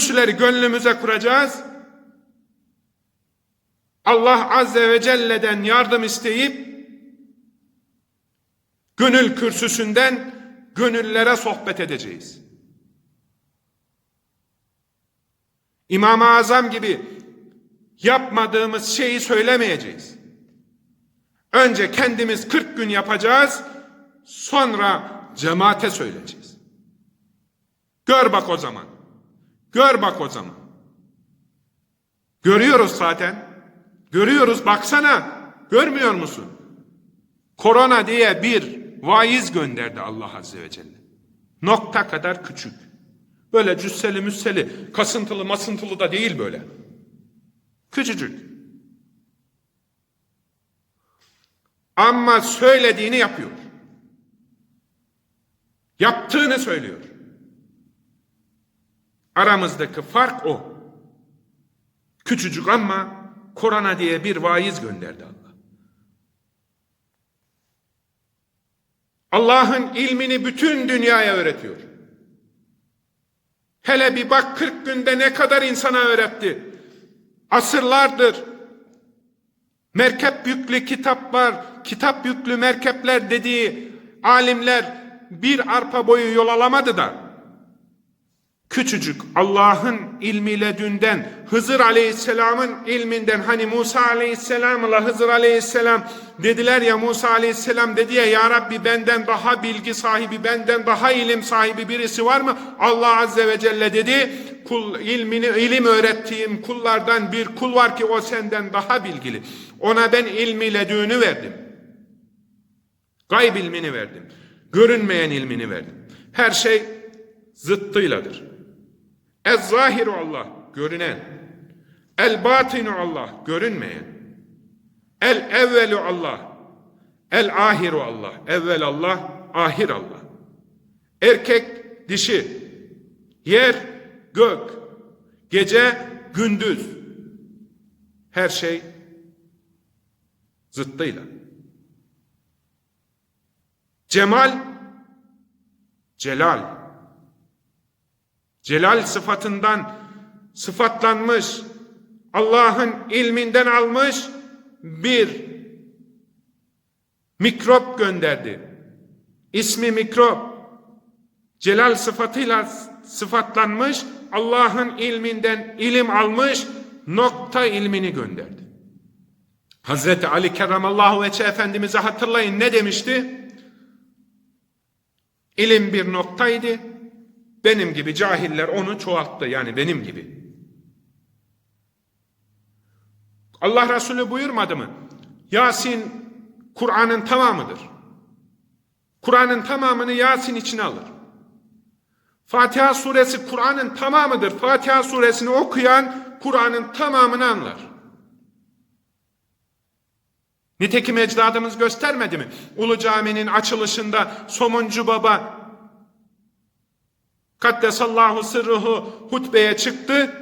kürsüleri gönlümüze kuracağız. Allah Azze ve Celle'den yardım isteyip gönül kürsüsünden gönüllere sohbet edeceğiz. İmam-ı Azam gibi yapmadığımız şeyi söylemeyeceğiz. Önce kendimiz 40 gün yapacağız, sonra cemaate söyleyeceğiz. Gör bak o zaman. Gör bak o zaman. Görüyoruz zaten. Görüyoruz baksana. Görmüyor musun? Korona diye bir vaiz gönderdi Allah Azze ve Celle. Nokta kadar küçük. Böyle cüsseli müsseli, kasıntılı masıntılı da değil böyle. Küçücük. Ama söylediğini yapıyor. Yaptığını söylüyor. Aramızdaki fark o. Küçücük ama korona diye bir vaiz gönderdi Allah. Allah'ın ilmini bütün dünyaya öğretiyor. Hele bir bak 40 günde ne kadar insana öğretti. Asırlardır merkep yüklü kitaplar, kitap yüklü merkepler dediği alimler bir arpa boyu yol alamadı da küçücük Allah'ın ilmiyle dünden Hızır Aleyhisselam'ın ilminden hani Musa Aleyhisselam'la Hızır Aleyhisselam dediler ya Musa Aleyhisselam dedi ya Ya Rabbi benden daha bilgi sahibi benden daha ilim sahibi birisi var mı? Allah Azze ve Celle dedi kul ilmini ilim öğrettiğim kullardan bir kul var ki o senden daha bilgili. Ona ben ilmiyle düğünü verdim. Gayb ilmini verdim. Görünmeyen ilmini verdim. Her şey zıttıyladır. Ez-zahiru Allah, görünen. El-batinu Allah, görünmeyen. El-evvelu Allah. El-ahiru Allah, evvel Allah, ahir Allah. Erkek, dişi. Yer, gök. Gece, gündüz. Her şey zıttıyla. Cemal, celal. Celal sıfatından sıfatlanmış, Allah'ın ilminden almış bir mikrop gönderdi. İsmi mikrop. Celal sıfatıyla sıfatlanmış, Allah'ın ilminden ilim almış, nokta ilmini gönderdi. Hazreti Ali Kerramallahu Veçe Efendimiz'i hatırlayın ne demişti? İlim bir noktaydı, benim gibi cahiller onu çoğalttı yani benim gibi. Allah Resulü buyurmadı mı? Yasin Kur'an'ın tamamıdır. Kur'an'ın tamamını Yasin içine alır. Fatiha suresi Kur'an'ın tamamıdır. Fatiha suresini okuyan Kur'an'ın tamamını anlar. Nitekim ecdadımız göstermedi mi? Ulu Cami'nin açılışında Somuncu Baba Kaddesallahu sırruhu hutbeye çıktı.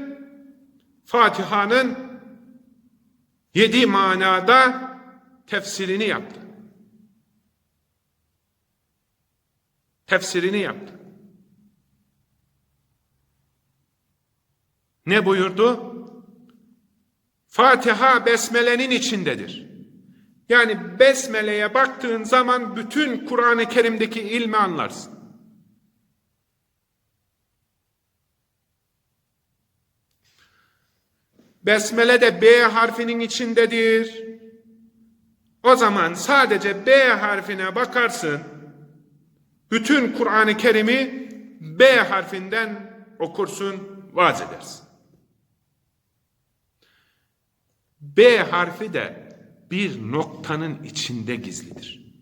Fatiha'nın yedi manada tefsirini yaptı. Tefsirini yaptı. Ne buyurdu? Fatiha besmelenin içindedir. Yani besmeleye baktığın zaman bütün Kur'an-ı Kerim'deki ilmi anlarsın. Besmele de B harfinin içindedir. O zaman sadece B harfine bakarsın. Bütün Kur'an-ı Kerim'i B harfinden okursun, vaaz edersin. B harfi de bir noktanın içinde gizlidir.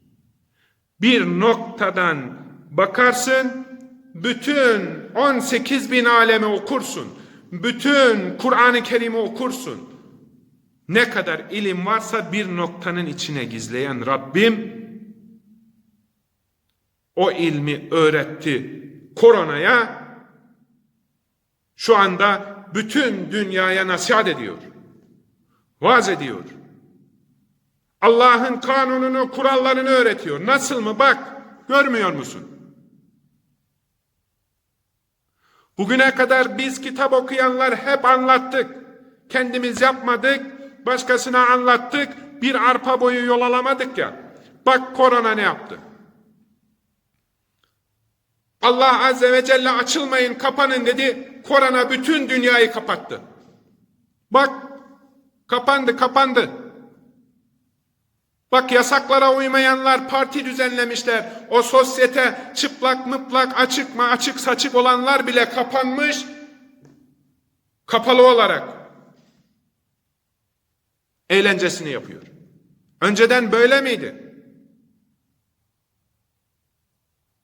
Bir noktadan bakarsın, bütün 18 bin alemi okursun bütün Kur'an-ı Kerim'i okursun. Ne kadar ilim varsa bir noktanın içine gizleyen Rabbim o ilmi öğretti koronaya şu anda bütün dünyaya nasihat ediyor. Vaaz ediyor. Allah'ın kanununu, kurallarını öğretiyor. Nasıl mı? Bak, görmüyor musun? Bugüne kadar biz kitap okuyanlar hep anlattık. Kendimiz yapmadık, başkasına anlattık. Bir arpa boyu yol alamadık ya. Bak korona ne yaptı? Allah Azze ve Celle açılmayın, kapanın dedi. Korona bütün dünyayı kapattı. Bak, kapandı, kapandı. Bak yasaklara uymayanlar parti düzenlemişler. O sosyete çıplak mıplak açık mı açık saçık olanlar bile kapanmış. Kapalı olarak. Eğlencesini yapıyor. Önceden böyle miydi?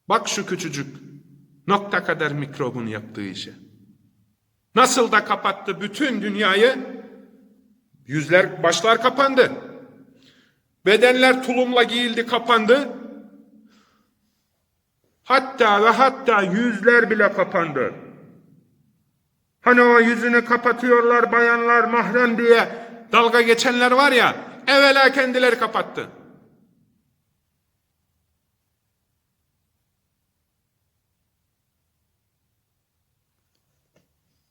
Bak şu küçücük nokta kadar mikrobun yaptığı işe. Nasıl da kapattı bütün dünyayı? Yüzler, başlar kapandı. Bedenler tulumla giyildi, kapandı. Hatta ve hatta yüzler bile kapandı. Hani o yüzünü kapatıyorlar bayanlar mahrem diye dalga geçenler var ya, evvela kendileri kapattı.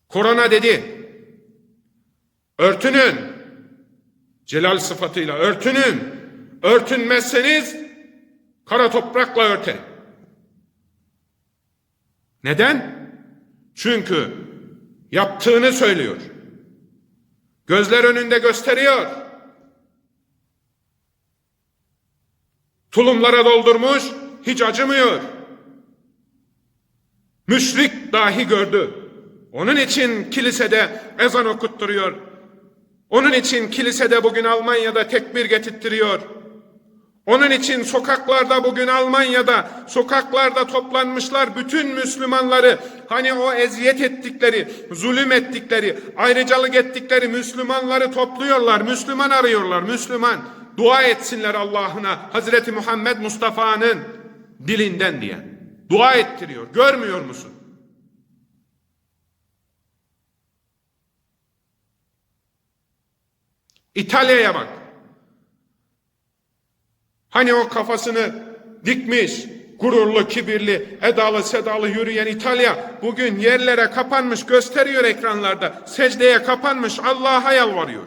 Korona dedi. Örtünün. Celal sıfatıyla örtünün. Örtünmezseniz kara toprakla örterim. Neden? Çünkü yaptığını söylüyor. Gözler önünde gösteriyor. Tulumlara doldurmuş, hiç acımıyor. Müşrik dahi gördü. Onun için kilisede ezan okutturuyor. Onun için kilisede bugün Almanya'da tekbir getirttiriyor. Onun için sokaklarda bugün Almanya'da sokaklarda toplanmışlar bütün Müslümanları hani o eziyet ettikleri, zulüm ettikleri, ayrıcalık ettikleri Müslümanları topluyorlar. Müslüman arıyorlar, Müslüman. Dua etsinler Allah'ına Hazreti Muhammed Mustafa'nın dilinden diye. Dua ettiriyor. Görmüyor musun? İtalya'ya bak. Hani o kafasını dikmiş, gururlu, kibirli, edalı, sedalı yürüyen İtalya bugün yerlere kapanmış gösteriyor ekranlarda. Secdeye kapanmış Allah'a yalvarıyor.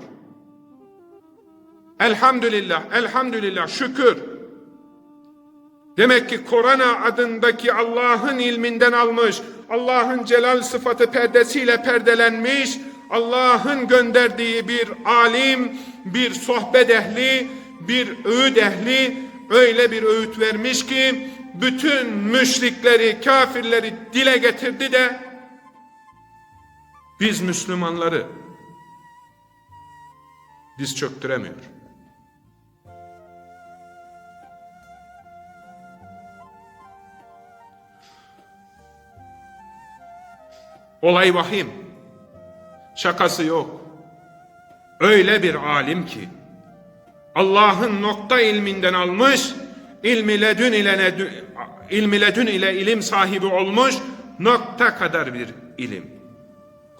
Elhamdülillah, elhamdülillah, şükür. Demek ki korona adındaki Allah'ın ilminden almış, Allah'ın celal sıfatı perdesiyle perdelenmiş, Allah'ın gönderdiği bir alim, bir sohbet ehli, bir öğüt ehli öyle bir öğüt vermiş ki bütün müşrikleri, kafirleri dile getirdi de biz Müslümanları diz çöktüremiyor. Olay vahim. Şakası yok. Öyle bir alim ki Allah'ın nokta ilminden almış, ilmi ledün ile ilmi ledün ile ilim sahibi olmuş nokta kadar bir ilim.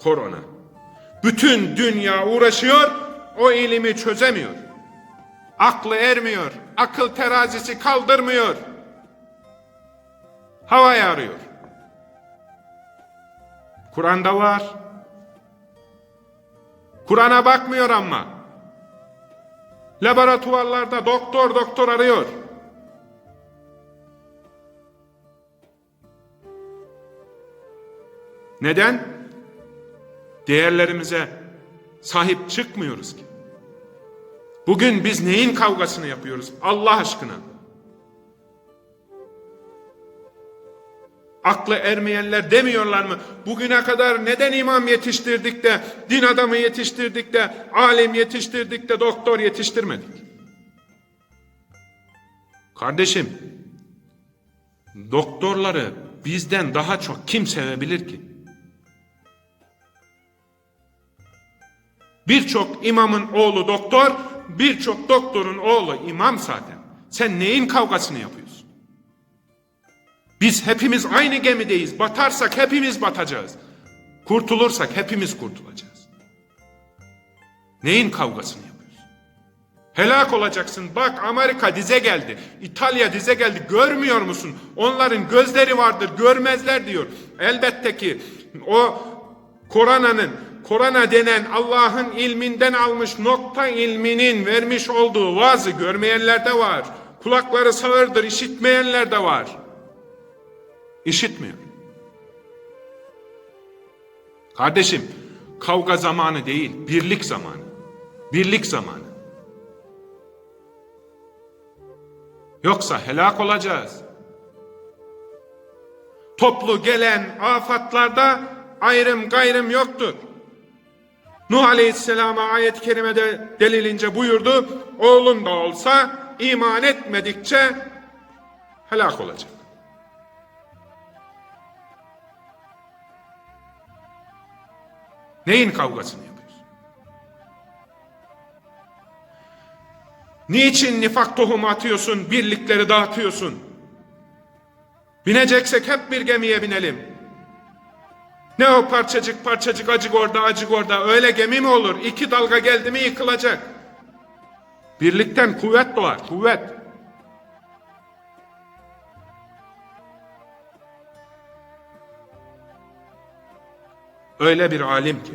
Korona. Bütün dünya uğraşıyor, o ilimi çözemiyor. Aklı ermiyor, akıl terazisi kaldırmıyor. Havaya arıyor. Kur'an'da var. Kur'an'a bakmıyor ama. Laboratuvarlarda doktor doktor arıyor. Neden? Değerlerimize sahip çıkmıyoruz ki. Bugün biz neyin kavgasını yapıyoruz Allah aşkına? Aklı ermeyenler demiyorlar mı? Bugüne kadar neden imam yetiştirdik de, din adamı yetiştirdik de, alim yetiştirdik de, doktor yetiştirmedik? Kardeşim, doktorları bizden daha çok kim sevebilir ki? Birçok imamın oğlu doktor, birçok doktorun oğlu imam zaten. Sen neyin kavgasını yapıyorsun? Biz hepimiz aynı gemideyiz. Batarsak hepimiz batacağız. Kurtulursak hepimiz kurtulacağız. Neyin kavgasını yapıyorsun? Helak olacaksın. Bak Amerika dize geldi. İtalya dize geldi. Görmüyor musun? Onların gözleri vardır. Görmezler diyor. Elbette ki o koronanın, korona denen Allah'ın ilminden almış nokta ilminin vermiş olduğu vaazı görmeyenler de var. Kulakları sağırdır, işitmeyenler de var. İşitmiyor. Kardeşim, kavga zamanı değil, birlik zamanı. Birlik zamanı. Yoksa helak olacağız. Toplu gelen afatlarda ayrım gayrım yoktur. Nuh Aleyhisselam'a ayet-i kerimede delilince buyurdu, oğlun da olsa iman etmedikçe helak olacak. Neyin kavgasını yapıyorsun? Niçin nifak tohumu atıyorsun, birlikleri dağıtıyorsun? Bineceksek hep bir gemiye binelim. Ne o parçacık parçacık acık orada acık orada öyle gemi mi olur? İki dalga geldi mi yıkılacak. Birlikten kuvvet doğar, kuvvet. Öyle bir alim ki